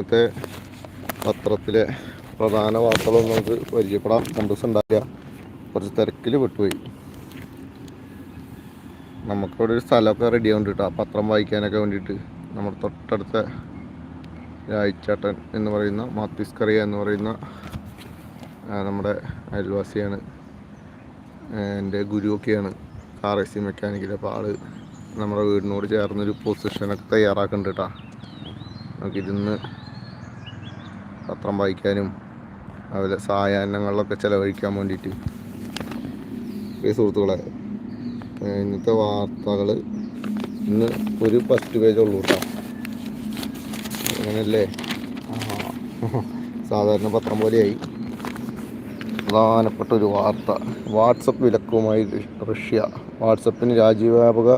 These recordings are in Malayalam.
ഇന്നത്തെ പത്രത്തിലെ പ്രധാന വാർത്തകളൊന്നും നമുക്ക് പരിചയപ്പെടാം. സന്തോഷം ഉണ്ടാവില്ല കുറച്ച് തിരക്കിൽ വിട്ടുപോയി നമുക്കിവിടെ ഒരു സ്ഥലമൊക്കെ റെഡി ആവുന്നുണ്ട് പത്രം വായിക്കാനൊക്കെ വേണ്ടിയിട്ട് നമ്മുടെ തൊട്ടടുത്ത രായിച്ചാട്ടൻ എന്ന് പറയുന്ന മാത്യൂസ് കറിയ എന്ന് പറയുന്ന നമ്മുടെ അയൽവാസിയാണ്. എന്റെ ഗുരുവൊക്കെയാണ്. കാർ എ സി മെക്കാനിക്കിൽ അപ്പോൾ ആൾ നമ്മുടെ വീടിനോട് ചേർന്നൊരു പൊസിഷനൊക്കെ തയ്യാറാക്കുന്നുണ്ട് കേട്ടോ നമുക്കിരുന്ന് പത്രം വായിക്കാനും അതുപോലെ സായാഹ്നങ്ങളിലൊക്കെ ചിലവഴിക്കാൻ വേണ്ടിയിട്ട്. ഈ സുഹൃത്തുക്കളെ ഇന്നത്തെ വാർത്തകൾ ഇന്ന് ഒരു ഫസ്റ്റ് പേജ് ഉള്ളൂ കേട്ടോ അങ്ങനെയല്ലേ സാധാരണ പത്രം പോലെയായി. പ്രധാനപ്പെട്ട ഒരു വാർത്ത. WhatsApp വിലക്കുമായി Russia. വാട്സപ്പിന് രാജ്യവ്യാപക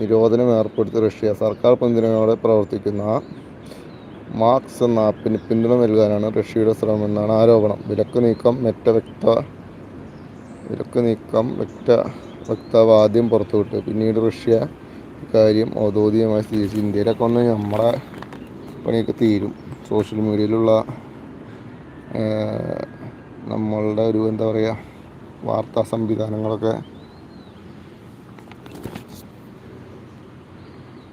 നിരോധനം ഏർപ്പെടുത്തി റഷ്യ. സർക്കാർ പിന്തുണയോടെ പ്രവർത്തിക്കുന്ന മാർക്സ് എന്ന ആപ്പിന് പിന്തുണ നൽകാനാണ് റഷ്യയുടെ ശ്രമമെന്നാണ് ആരോപണം. വിലക്ക് നീക്കം മെറ്റ വ്യക്ത വിലക്ക് നീക്കം വ്യക്ത വക്താവ് ആദ്യം പുറത്തുവിട്ടു. പിന്നീട് റഷ്യ ഇക്കാര്യം ഔദ്യോഗികമായി സ്ഥിരീകരിച്ചു ഇന്ത്യയിലൊക്കെ വന്ന് നമ്മുടെ പണിയൊക്കെ തീരും. സോഷ്യൽ മീഡിയയിലുള്ള നമ്മളുടെ ഒരു എന്താ പറയുക വാർത്താ സംവിധാനങ്ങളൊക്കെ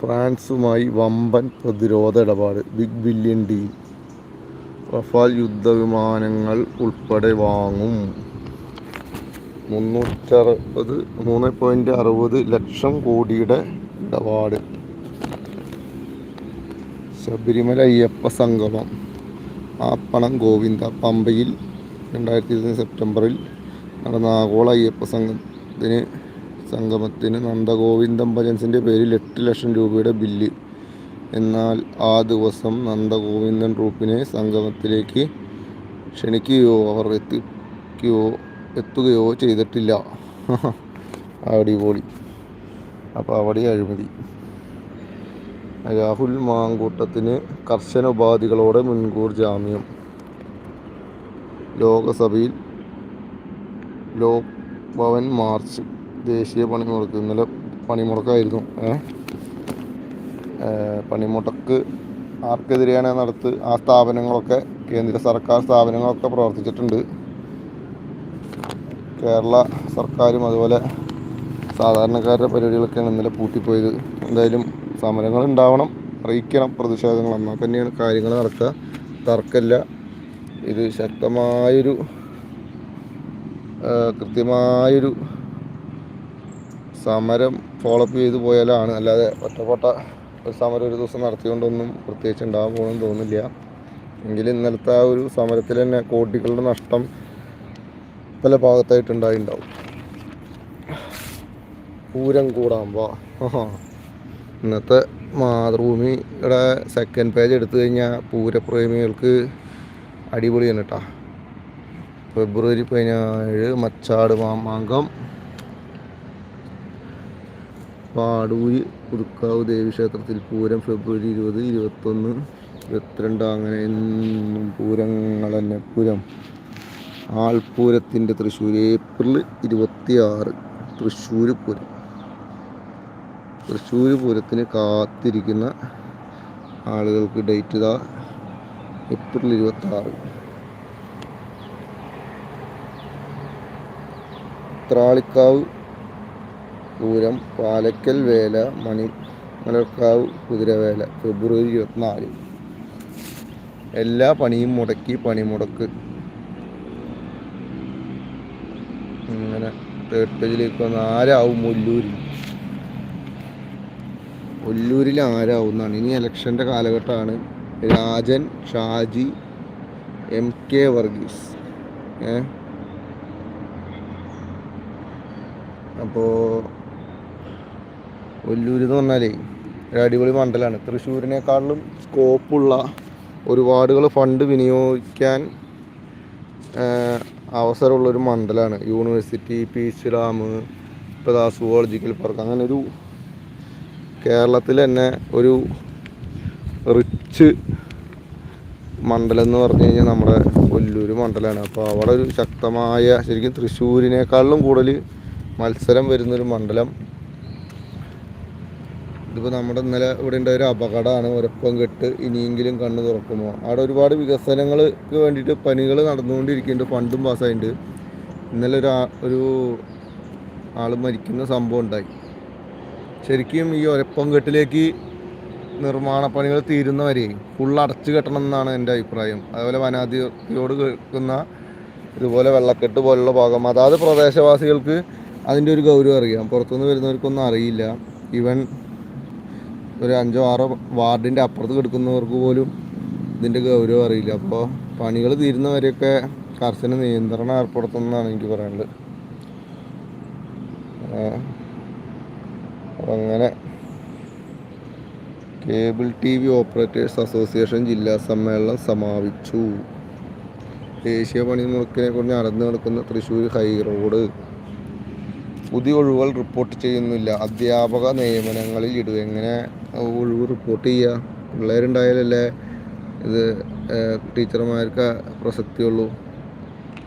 ഫ്രാൻസുമായി വമ്പൻ പ്രതിരോധ ഇടപാട്. ബിഗ് ബില്യൺ ഡീൽ റഫാൽ യുദ്ധവിമാനങ്ങൾ ഉൾപ്പെടെ വാങ്ങും. മുന്നൂറ്ററുപത് മൂന്ന് പോയിന്റ് അറുപത് ലക്ഷം കോടിയുടെ ഇടപാട്. ശബരിമല അയ്യപ്പ സംഗമം. ആപ്പണം ഗോവിന്ദ പമ്പയിൽ രണ്ടായിരത്തി ഇരുപത് സെപ്റ്റംബറിൽ നടന്ന ആഗോള അയ്യപ്പ സംഘത്തിന് സംഗമത്തിന് നന്ദഗോവിന്ദം ഭജൻസിന്റെ പേരിൽ എട്ട് ലക്ഷം രൂപയുടെ ബില്ല്. എന്നാൽ ആ ദിവസം നന്ദഗോവിന്ദൻ ട്രൂപ്പിനെ സംഗമത്തിലേക്ക് ക്ഷണിക്കുകയോ അവർ എത്തിക്കുകയോ എത്തുകയോ ചെയ്തിട്ടില്ല. അടിപൊളി. അപ്പോൾ അവിടെ അഴിമതി. രാഹുൽ മാങ്കൂട്ടത്തിന് കർശന ഉപാധികളോടെ മുൻകൂർ ജാമ്യം. ലോകസഭയിൽ ലോക് ഭവൻ മാർച്ച്. ദേശീയ പണിമുടക്ക്. ഇന്നലെ പണിമുടക്കായിരുന്നു. പണിമുടക്ക് ആർക്കെതിരെയാണ് നടത്ത് ആ സ്ഥാപനങ്ങളൊക്കെ കേന്ദ്ര സർക്കാർ സ്ഥാപനങ്ങളൊക്കെ പ്രവർത്തിച്ചിട്ടുണ്ട്. കേരള സർക്കാരും അതുപോലെ സാധാരണക്കാരുടെ പരിപാടികളൊക്കെയാണ് ഇന്നലെ പൂട്ടിപ്പോയത്. എന്തായാലും സമരങ്ങൾ ഉണ്ടാവണം അറിയിക്കണം പ്രതിഷേധങ്ങൾ. എന്നാൽ തന്നെയാണ് കാര്യങ്ങൾ നടക്കുക. തർക്കമില്ല. ഇത് ശക്തമായൊരു കൃത്യമായൊരു സമരം ഫോളോ അപ്പ് ചെയ്തു പോയാലാണ്. അല്ലാതെ ഒറ്റപ്പെട്ട ഒരു സമരം ഒരു ദിവസം നടത്തിക്കൊണ്ടൊന്നും പ്രത്യേകിച്ച് ഉണ്ടാകാൻ പോകണമെന്ന് തോന്നുന്നില്ല എങ്കിലും ഇന്നലത്തെ ആ ഒരു സമരത്തിൽ തന്നെ കോടികളുടെ നഷ്ടം പല ഭാഗത്തായിട്ട് ഉണ്ടായിണ്ടാവും പൂരം കൂടാകുമ്പോൾ ഇന്നത്തെ മാതൃഭൂമിയുടെ സെക്കൻഡ് പേജ് എടുത്തു കഴിഞ്ഞാൽ പൂരപ്രേമികൾക്ക് അടിപൊളി തന്നെ കേട്ടോ ഫെബ്രുവരി പതിനേഴ് മച്ചാട് മാമാങ്കം പാടൂര് പുതുക്കാവ് ദേവീക്ഷേത്രത്തിൽ പൂരം ഫെബ്രുവരി ഇരുപത് ഇരുപത്തൊന്ന് ഇരുപത്തിരണ്ട് അങ്ങനെ എന്നും പൂരങ്ങൾ തന്നെ പൂരം. ആൾപൂരത്തിന്റെ തൃശ്ശൂർ ഏപ്രിൽ ഇരുപത്തി ആറ് തൃശ്ശൂർ പൂരം. തൃശ്ശൂർ പൂരത്തിന് കാത്തിരിക്കുന്ന ആളുകൾക്ക് ഡേറ്റ് ഇതാ ഏപ്രിൽ ഇരുപത്തി ആറ് ത്രാളിക്കാവ് പൂരം പാലക്കൽ വേല മണി മലർക്കാവ് കുതിരവേല ഫെബ്രുവരി ഇരുപത്തിനാല്. എല്ലാ പണിയും മുടക്കി പണിമുടക്ക്. ഇങ്ങനെ തേർഡ് പേജിലേക്ക് വന്ന് ആരാവും ഒല്ലൂരിൽ ഒല്ലൂരിൽ ആരാവുന്നതാണ്? ഇനി ഇലക്ഷന്റെ കാലഘട്ടമാണ്. Rajan Shaji M K Varghese. ഏ? അപ്പോൾ ഒല്ലൂർ എന്ന് പറഞ്ഞാലേ ഒരു അടിപൊളി മണ്ഡലമാണ് തൃശ്ശൂരിനേക്കാളിലും സ്കോപ്പുള്ള ഒരുപാടുകൾ ഫണ്ട് വിനിയോഗിക്കാൻ അവസരമുള്ള അവസരമുള്ളൊരു മണ്ഡലമാണ് യൂണിവേഴ്സിറ്റി പീച്ച് ഡാം ഇപ്പോൾ ദാ സുവോളജിക്കൽ പാർക്ക് അങ്ങനെ ഒരു കേരളത്തിൽ തന്നെ ഒരു റിച്ച് മണ്ഡലം എന്ന് പറഞ്ഞു കഴിഞ്ഞാൽ നമ്മുടെ കൊല്ലൂർ മണ്ഡലമാണ് അപ്പോൾ അവിടെ ഒരു ശക്തമായ ശരിക്കും തൃശ്ശൂരിനേക്കാളിലും കൂടുതൽ മത്സരം വരുന്നൊരു മണ്ഡലം ഇതിപ്പോൾ നമ്മുടെ ഇന്നലെ ഇവിടെ ഉണ്ടായ ഒരു അപകടമാണ്. ഒരപ്പം കെട്ട് ഇനിയെങ്കിലും കണ്ണ് തുറക്കുമോ? അവിടെ ഒരുപാട് വികസനങ്ങൾക്ക് വേണ്ടിയിട്ട് പണികൾ നടന്നുകൊണ്ടിരിക്കുന്നുണ്ട്. ഫണ്ടും പാസ്സായിട്ടുണ്ട്. ഇന്നലെ ഒരു ഒരു ആൾ മരിക്കുന്ന സംഭവം ഉണ്ടായി. ശരിക്കും ഈ ഒരപ്പം കെട്ടിലേക്ക് നിർമ്മാണ പണികൾ തീരുന്നവരെ ഫുൾ അടച്ചു കെട്ടണം എന്നാണ് എന്റെ അഭിപ്രായം. അതുപോലെ വനാധിപതിയോട് കേൾക്കുന്ന ഇതുപോലെ വെള്ളക്കെട്ട് പോലുള്ള ഭാഗം. അതാത് പ്രദേശവാസികൾക്ക് അതിന്റെ ഒരു ഗൗരവം അറിയാം. പുറത്തുനിന്ന് വരുന്നവർക്കൊന്നും അറിയില്ല. ഈവൻ ഒരു അഞ്ചോ ആറോ വാർഡിന്റെ അപ്പുറത്ത് കിടക്കുന്നവർക്ക് പോലും ഇതിന്റെ ഗൗരവം അറിയില്ല. അപ്പോൾ പണികൾ തീരുന്നവരെയൊക്കെ കർശന നിയന്ത്രണം ഏർപ്പെടുത്തുന്നതാണ് എനിക്ക് പറയാനുള്ളത്. അങ്ങനെ cable T V operators association ജില്ലാ സമ്മേളനം സമാപിച്ചു. ദേശീയ പണിമുടക്കിനെ കുറിച്ച് നടന്നു നടക്കുന്ന തൃശ്ശൂർ ഹൈ റോഡ് പുതിയ ഒഴിവുകൾ റിപ്പോർട്ട് ചെയ്യുന്നില്ല. അധ്യാപക നിയമനങ്ങളിൽ ഇടുക എങ്ങനെ ഒഴിവ് റിപ്പോർട്ട് ചെയ്യുക? പിള്ളേരുണ്ടായാലല്ലേ ഇത് ടീച്ചർമാർക്ക് പ്രസക്തിയുള്ളൂ?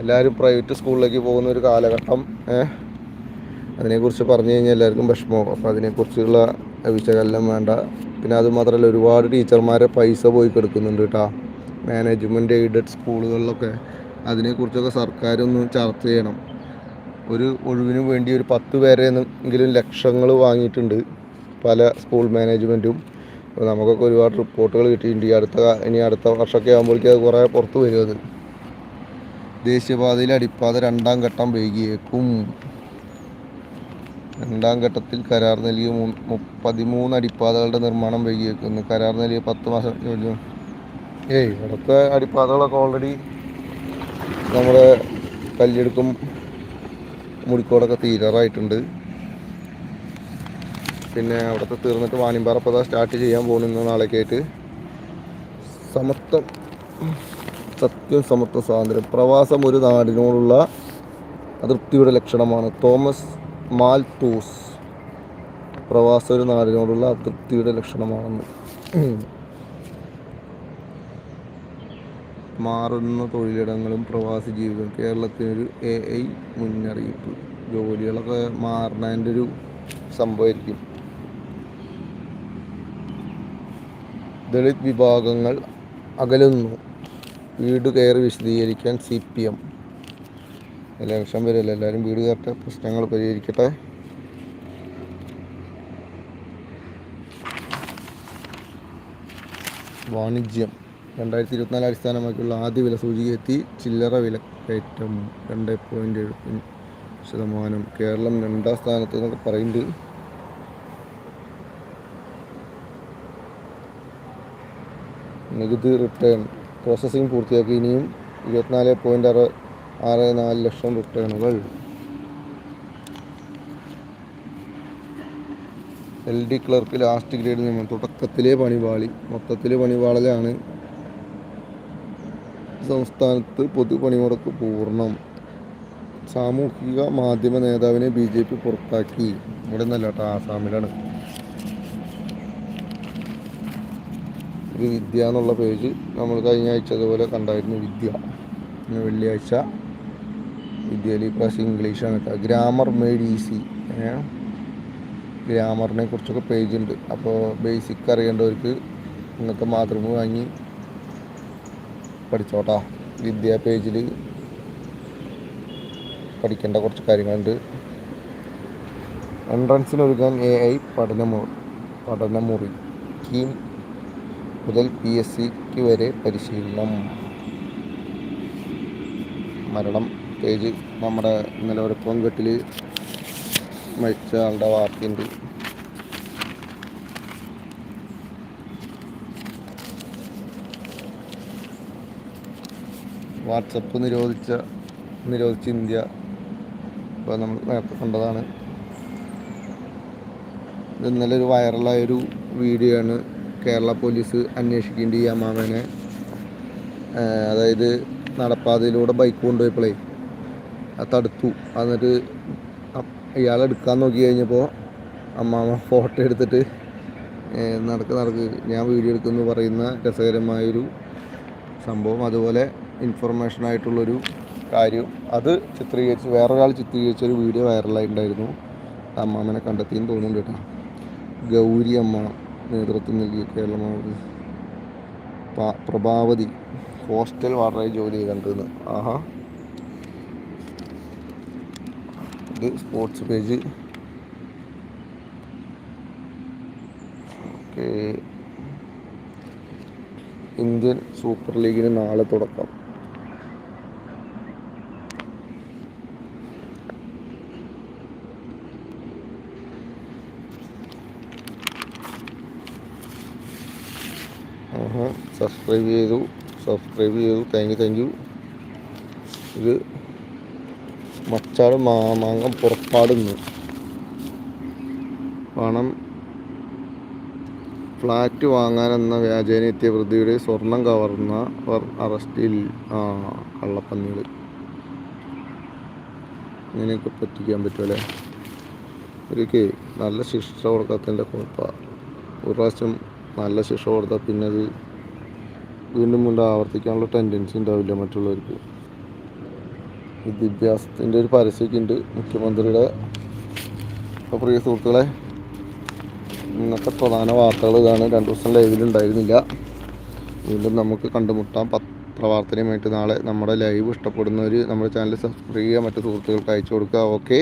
എല്ലാവരും പ്രൈവറ്റ് സ്കൂളിലേക്ക് പോകുന്ന ഒരു കാലഘട്ടം അതിനെക്കുറിച്ച് പറഞ്ഞു കഴിഞ്ഞാൽ എല്ലാവർക്കും വിഷമമാവും. അപ്പോൾ അതിനെക്കുറിച്ചുള്ള വിശകലനം വേണ്ട. പിന്നെ അത് മാത്രമല്ല ഒരുപാട് ടീച്ചർമാരെ പൈസ പോയി കൊടുക്കുന്നുണ്ട് കേട്ടോ മാനേജ്മെന്റ് എയ്ഡഡ് സ്കൂളുകളിലൊക്കെ അതിനെക്കുറിച്ചൊക്കെ സർക്കാരൊന്ന് ചർച്ച ചെയ്യണം. ഒരു ഒഴിവിനു വേണ്ടി ഒരു പത്ത് പേരെ എങ്കിലും ലക്ഷങ്ങൾ വാങ്ങിയിട്ടുണ്ട് പല സ്കൂൾ മാനേജ്മെന്റും. നമുക്കൊക്കെ ഒരുപാട് റിപ്പോർട്ടുകൾ കിട്ടിയിട്ടുണ്ട് ഈ അടുത്ത ഇനി അടുത്ത വർഷമൊക്കെ ആകുമ്പോഴേക്കും അത് കുറേ പുറത്ത് വരും അത്. ദേശീയപാതയിലെ അടിപ്പാത രണ്ടാം ഘട്ടം വൈകിയേക്കും. രണ്ടാം ഘട്ടത്തിൽ കരാർ നൽകിയ മൂ- പതിമൂന്ന് അടിപ്പാതകളുടെ നിർമ്മാണം വൈകിയേക്കുന്നു കരാർ നൽകിയ പത്ത് മാസം ജോലി ഏയ് ഇവിടുത്തെ അടിപ്പാതകളൊക്കെ ഓൾറെഡി നമ്മുടെ കല്ലെടുക്കും മുടിക്കോടൊക്കെ തീരാറായിട്ടുണ്ട്. പിന്നെ അവിടുത്തെ തീർന്നിട്ട് വാനിമ്പാറ പത സ്റ്റാർട്ട് ചെയ്യാൻ പോകുന്ന നാളേക്കായിട്ട്. സമത്വം സത്യം സമത്വം സ്വാതന്ത്ര്യം. പ്രവാസം ഒരു നാടിനോടുള്ള അതൃപ്തിയുടെ ലക്ഷണമാണ്. Thomas Malthus. പ്രവാസം ഒരു നാടിനോടുള്ള അതൃപ്തിയുടെ ലക്ഷണമാണെന്ന്. മാറുന്ന തൊഴിലിടങ്ങളും പ്രവാസി ജീവിതം കേരളത്തിനൊരു എ ഐ മുന്നറിയിപ്പ്. ജോലികളൊക്കെ മാറുന്നതിന്റെ ഒരു സംഭവമായിരിക്കും. ദളിത് വിഭാഗങ്ങൾ അകലുന്നു. വീട് കയറി വിശദീകരിക്കാൻ സി പി എം. ഇലക്ഷൻ വരില്ല എല്ലാവരും വീട് കയറട്ടെ. പ്രശ്നങ്ങൾ പരിഹരിക്കട്ടെ. വാണിജ്യം. രണ്ടായിരത്തി ഇരുപത്തിനാല് അടിസ്ഥാനമാക്കിയുള്ള ആദ്യ വില സൂചിക എത്തി ചില്ലറ വില കയറ്റം രണ്ട് പോയിന്റ് എഴുപത്തി ശതമാനം. കേരളം രണ്ടാം സ്ഥാനത്ത് എന്നൊക്കെ പറയുന്നുണ്ട് നികുതി റിട്ടേൺ പ്രോസസ്സിംഗ് പൂർത്തിയാക്കി ഇനിയും ഇരുപത്തിനാല് പോയിന്റ് അറ ആറ് നാല് ലക്ഷം റിട്ടേണുകൾ L D clerk last grade നിയമനം തുടക്കത്തിലെ പണിപാളി മൊത്തത്തിലെ പണിപാളലാണ് സംസ്ഥാനത്ത് പൊതുപണിമുടക്ക് പൂർണം. സാമൂഹിക മാധ്യമ നേതാവിനെ ബി ജെ പി പുറത്താക്കി. ഇവിടെ നിന്നല്ല കേട്ടോ ആസാമിലാണ്. വിദ്യ എന്നുള്ള പേജ് നമ്മൾ കഴിഞ്ഞ ആഴ്ച അതുപോലെ കണ്ടായിരുന്നു വിദ്യ. വെള്ളിയാഴ്ച വിദ്യയിൽ ഇപ്രാവശ്യം പ്രാവശ്യം ഇംഗ്ലീഷാണ് കേട്ടോ. ഗ്രാമർ മേഡ് ഈസി ഗ്രാമറിനെ കുറിച്ചൊക്കെ പേജ് ഉണ്ട്. അപ്പോൾ ബേസിക് അറിയേണ്ടവർക്ക് ഇന്നത്തെ മാതൃഭൂമി വാങ്ങി പഠിച്ചോട്ടാ. വിദ്യാ പേജിൽ പഠിക്കേണ്ട കുറച്ച് കാര്യങ്ങളുണ്ട്. എൻട്രൻസിന് ഒരുങ്ങാൻ എ ഐ പഠനമുറി പഠനമുറി. കീം മുതൽ പി എസ് സിക്ക് വരെ പരിശീലനം. മരണം. പേജ് നമ്മുടെ ഇന്നലെ ഒരു പൊങ്കട്ടിൽ മരിച്ച ആളുടെ വാർത്തയുണ്ട്. വാട്സപ്പ് നിരോധിച്ച നിരോധിച്ച ഇന്ത്യ. ഇപ്പോൾ നമ്മൾ കണ്ടതാണ്. ഇന്നലെ ഒരു വൈറലായൊരു വീഡിയോ ആണ് കേരള പോലീസ് അന്വേഷിക്കേണ്ട ഈ അമ്മാവനെ അതായത് നടപ്പാതയിലൂടെ ബൈക്ക് കൊണ്ടുപോയപ്പോഴേ അത് തടുത്തു. എന്നിട്ട് ഇയാൾ എടുക്കാൻ നോക്കി കഴിഞ്ഞപ്പോൾ അമ്മാമ ഫോട്ടോ എടുത്തിട്ട് നടക്ക് നടക്ക്. ഞാൻ വീഡിയോ എടുക്കുമെന്ന് പറയുന്ന രസകരമായൊരു സംഭവം. അതുപോലെ ഇൻഫർമേഷൻ ആയിട്ടുള്ളൊരു കാര്യം. അത് ചിത്രീകരിച്ച് വേറൊരാൾ ചിത്രീകരിച്ച ഒരു വീഡിയോ വൈറലായിട്ടുണ്ടായിരുന്നു അമ്മാമനെ കണ്ടെത്തിയെന്ന് തോന്നുന്നുണ്ട് കേട്ടോ. ഗൗരി അമ്മ നേതൃത്വം നൽകിയ കേരളമാവ് പ- പ്രഭാവതി ഹോസ്റ്റൽ വാർഡറായി ജോലി ചെയ്തിട്ടുണ്ട് ആഹാ. ഇത് sports page okay Indian super ലീഗിന് നാളെ തുടക്കം. സബ്സ്ക്രൈബ് ചെയ്തു സബ്സ്ക്രൈബ് ചെയ്തു താങ്ക് യു താങ്ക് യു ഇത് മച്ചാട് മാമാങ്കം പുറപ്പാടുന്നു. പണം ഫ്ലാറ്റ് വാങ്ങാനെന്ന വ്യാജേനെത്തിയ പ്രതിയുടെ സ്വർണം കവർന്നവർ അറസ്റ്റിൽ ആ കള്ളപ്പന്നികൾ ഇങ്ങനെയൊക്കെ പറ്റിക്കാൻ പറ്റുമല്ലേ ഒരിക്കൽ നല്ല ശിക്ഷ കൊടുക്കാത്തതിന്റെ കുഴപ്പമാണ് ഒരു പ്രാവശ്യം നല്ല ശിക്ഷ കൊടുത്താൽ പിന്നെ അത് വീണ്ടും വീണ്ടും ആവർത്തിക്കാനുള്ള ടെൻഡൻസി ഉണ്ടാവില്ല മറ്റുള്ളവർക്ക്. വിദ്യാഭ്യാസത്തിന്റെ ഒരു പരസ്യമൊക്കെ ഉണ്ട് മുഖ്യമന്ത്രിയുടെ. പ്രിയ സുഹൃത്തുക്കളെ ഇന്നത്തെ പ്രധാന വാർത്തകൾ ഇതാണ്. രണ്ട് ദിവസം ലൈവിൽ ഉണ്ടായിരുന്നില്ല. വീണ്ടും നമുക്ക് കണ്ടുമുട്ടാം പത്രവാർത്തയുമായിട്ട് നാളെ നമ്മുടെ ലൈവ് ഇഷ്ടപ്പെടുന്നവർ നമ്മുടെ ചാനൽ സബ്സ്ക്രൈബ് ചെയ്യുക മറ്റു സുഹൃത്തുക്കൾക്ക് അയച്ചു കൊടുക്കുക. ഓക്കെ